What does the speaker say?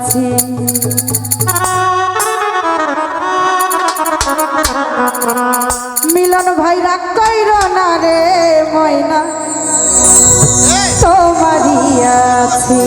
কাছে মিলন ভাই রাগ কইর না রে ময়না। তোমারই আছে।